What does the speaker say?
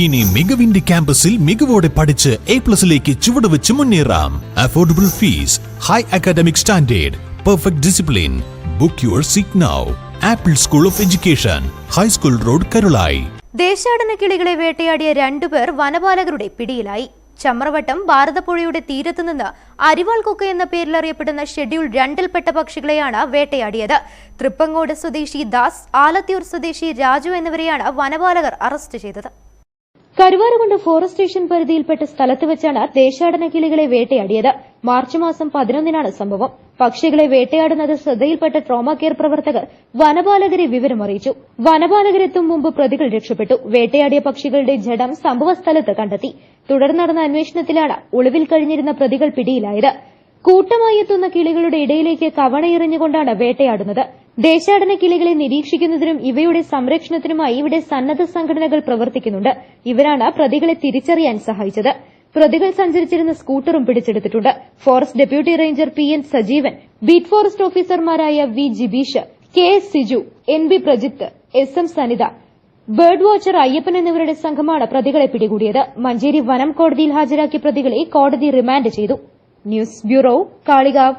ഇനി മികവിന്റെ ക്യാമ്പസിൽ മികവോടെ പഠിച്ച് എ പ്ലസിലേക്ക് ചുവടുവെച്ച് മുന്നേറാം. Affordable fees high academic standard perfect discipline book your seat now apple school of education high school road Karulai ദേശാടന കിളികളെ വേട്ടയാടിയ രണ്ടുപേർ വനപാലകരുടെ പിടിയിലായി. ചമ്രവട്ടം ഭാരതപ്പുഴയുടെ തീരത്തുനിന്ന് അരിവാൾ കൊക്ക എന്ന പേരിൽ അറിയപ്പെടുന്ന ഷെഡ്യൂൾ രണ്ടിൽപ്പെട്ട പക്ഷികളെയാണ് വേട്ടയാടിയത്. തൃപ്പങ്ങോട് സ്വദേശി ദാസ് ആലത്തിയൂർ സ്വദേശി രാജു എന്നിവരെയാണ് വനപാലകർ അറസ്റ്റ് ചെയ്തത്. കരുവാരകുണ്ട് ഫോറസ്റ്റ് സ്റ്റേഷൻ പരിധിയിൽപ്പെട്ട സ്ഥലത്ത് വെച്ചാണ് ദേശാടന കിളികളെ വേട്ടയാടിയത്. മാർച്ച് മാസം പതിനൊന്നിനാണ് സംഭവം. പക്ഷികളെ വേട്ടയാടുന്നത് ശ്രദ്ധയിൽപ്പെട്ട ട്രോമ കെയർ പ്രവർത്തകർ വനപാലകരെ വിവരമറിയിച്ചു വനപാലകരെത്തും മുമ്പ് പ്രതികൾ രക്ഷപ്പെട്ടു. വേട്ടയാടിയ പക്ഷികളുടെ ജഡം സംഭവസ്ഥലത്ത് കണ്ടെത്തി. തുടർന്ന് നടന്ന അന്വേഷണത്തിലാണ് ഒളിവിൽ കഴിഞ്ഞിരുന്ന പ്രതികൾ പിടിയിലായത്. കൂട്ടമായി എത്തുന്ന കിളികളുടെ ഇടയിലേക്ക് കവണയെറിഞ്ഞുകൊണ്ടാണ് വേട്ടയാടുന്നത്. ദേശാടന കിളികളെ നിരീക്ഷിക്കുന്നതിനും ഇവയുടെ സംരക്ഷണത്തിനുമായി ഇവിടെ സന്നദ്ധ സംഘടനകൾ പ്രവർത്തിക്കുന്നുണ്ട്. ഇവരാണ് പ്രതികളെ തിരിച്ചറിയാൻ സഹായിച്ചത്. പ്രതികൾ സഞ്ചരിച്ചിരുന്ന സ്കൂട്ടറും പിടിച്ചെടുത്തിട്ടുണ്ട്. Forest deputy ranger P N Sajeevan beat forest ഓഫീസർമാരായ V Jibeesh K S Siju N B Prajith S M Sanitha. Bird watcher Ayyappan എന്നിവരുടെ സംഘമാണ് പ്രതികളെ പിടികൂടിയത്. മഞ്ചേരി വനം കോടതിയിൽ ഹാജരാക്കിയ പ്രതികളെ കോടതി റിമാൻഡ് ചെയ്തു. News bureau Kalikavu.